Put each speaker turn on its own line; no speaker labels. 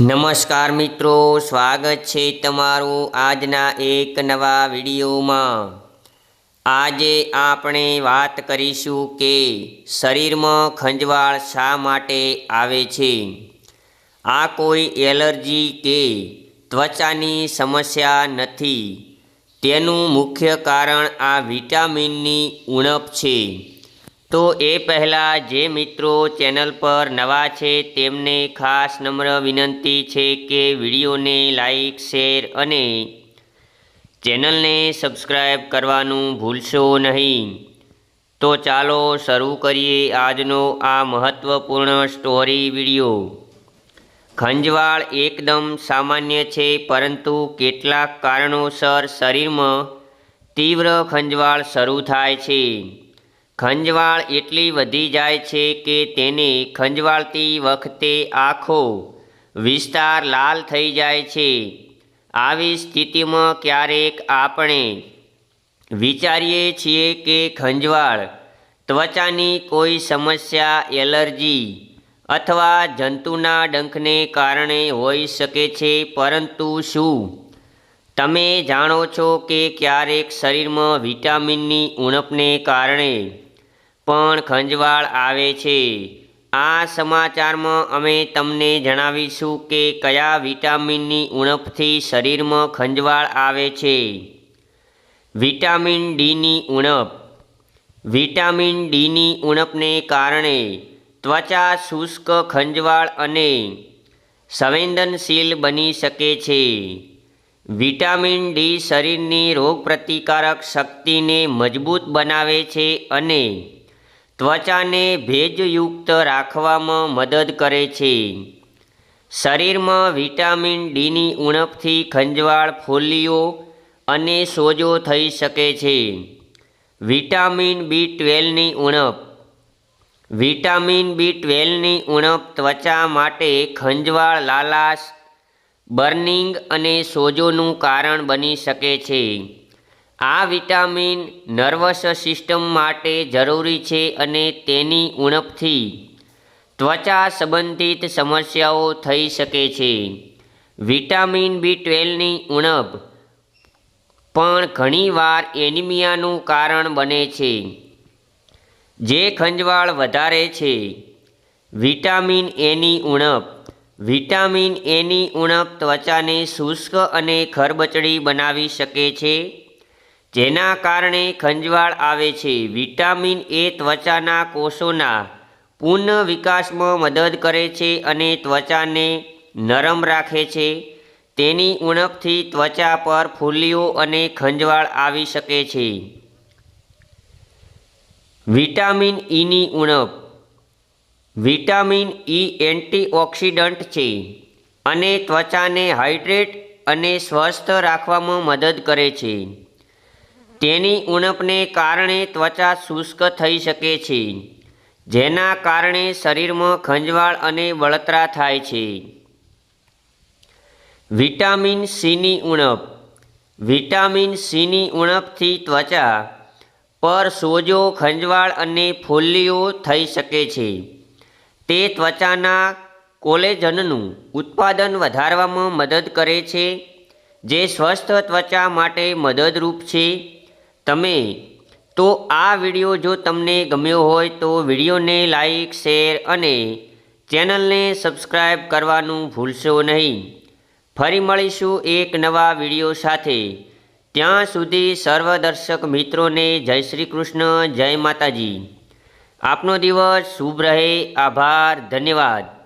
નમસ્કાર મિત્રો, સ્વાગત છે તમારું આજના એક નવા વિડીયોમાં. આજે આપણે વાત કરીશું કે શરીરમાં ખંજવાળ શા માટે આવે છે? આ કોઈ એલર્જી કે ત્વચાની સમસ્યા નથી. તેનું મુખ્ય કારણ આ વિટામિનની ઉણપ છે. તો એ પહેલાં જે મિત્રો ચેનલ પર નવા છે, તેમને ખાસ નમ્ર વિનંતી છે કે વિડીયોને લાઈક, શેર અને ચેનલને સબસ્ક્રાઈબ કરવાનું ભૂલશો નહીં. તો ચાલો શરૂ કરીએ આજનો આ મહત્ત્વપૂર્ણ સ્ટોરી વીડિયો ખંજવાળ એકદમ સામાન્ય છે, પરંતુ કેટલાક કારણોસર શરીરમાં તીવ્ર ખંજવાળ શરૂ થાય છે. ખંજવાળ એટલી વધી જાય છે કે તેને ખંજવાળતી વખતે આખો વિસ્તાર લાલ થઈ જાય છે. આવી સ્થિતિમાં ક્યારેક આપણે વિચારીએ છીએ કે ખંજવાળ ત્વચાની કોઈ સમસ્યા, એલર્જી અથવા જંતુના ડંખને કારણે હોઈ શકે છે. પરંતુ શું તમે જાણો છો કે ક્યારેક શરીરમાં વિટામિનની ઉણપને કારણે પણ ખંજવાળ આવે છે. આ સમાચારમાં અમે તમને જણાવીશું કે કયા વિટામિનની ઉણપથી શરીરમાં ખંજવાળ આવે છે. વિટામિન ડીની ઉણપ. વિટામિન ડીની ઉણપને કારણે ત્વચા શુષ્ક ખંજવાળ અને સંવેદનશીલ બની શકે છે. વિટામિન ડી શરીરની રોગપ્રતિકારક શક્તિને મજબૂત બનાવે છે અને ત્વચાને ભેજયુક્ત રાખવામાં મદદ કરે છે. શરીરમાં વિટામિન ડીની ઉણપથી ખંજવાળ ફોલ્લીઓ અને સોજો થઈ શકે છે. વિટામિન બી ટ્વેલ્વની ઉણપ. વિટામિન બી ટ્વેલ્વની ઉણપ ત્વચા માટે ખંજવાળ, લાલાશ, બર્નિંગ અને સોજોનું કારણ બની શકે છે. આ વિટામિન નર્વસ સિસ્ટમ માટે જરૂરી છે અને તેની ઉણપથી ત્વચા સંબંધિત સમસ્યાઓ થઈ શકે છે. વિટામિન બી ટ્વેલ્વની ઉણપ પણ ઘણીવાર એનિમિયાનું કારણ બને છે, જે ખંજવાળ વધારે છે. વિટામિન એની ઉણપ વિટામિન એની ઉણપ ત્વચાને શુષ્ક અને ખરબચડી બનાવી શકે છે. જેના કારણે ખંજવાળ આવે છે. વિટામિન એ ત્વચાના કોષોના પુનઃ વિકાસમાં મદદ કરે છે અને ત્વચાને નરમ રાખે છે. તેની ઉણપથી ત્વચા પર ફૂલીઓ અને ખંજવાળ આવી શકે છે. વિટામિન ઈની ઉણપ. વિટામિન ઈ એન્ટીઓક્સિડન્ટ છે અને ત્વચાને હાઇડ્રેટ અને સ્વસ્થ રાખવામાં મદદ કરે છે. તેની ઉણપને કારણે ત્વચા શુષ્ક થઈ શકે છે, જેના કારણે શરીરમાં ખંજવાળ અને બળતરા થાય છે. વિટામિન સીની ઉણપ. વિટામિન સીની ઉણપથી ત્વચા પર સોજો, ખંજવાળ અને ફોલ્લીઓ થઈ શકે છે. તે ત્વચાના કોલેજનનું ઉત્પાદન વધારવામાં મદદ કરે છે, જે સ્વસ્થ ત્વચા માટે મદદરૂપ છે. તમે. તો આ વીડિયો જો તમને ગમ્યો હોય તો વિડીયોને લાઈક, શેર અને ચેનલને સબસ્ક્રાઈબ કરવાનું ભૂલશો નહીં. ફરી મળીશું એક નવા વીડિયો સાથે. ત્યાં સુધી સર્વ દર્શક મિત્રોને જય શ્રી કૃષ્ણ, જય માતાજી. આપનો દિવસ શુભ રહે, આભાર, ધન્યવાદ.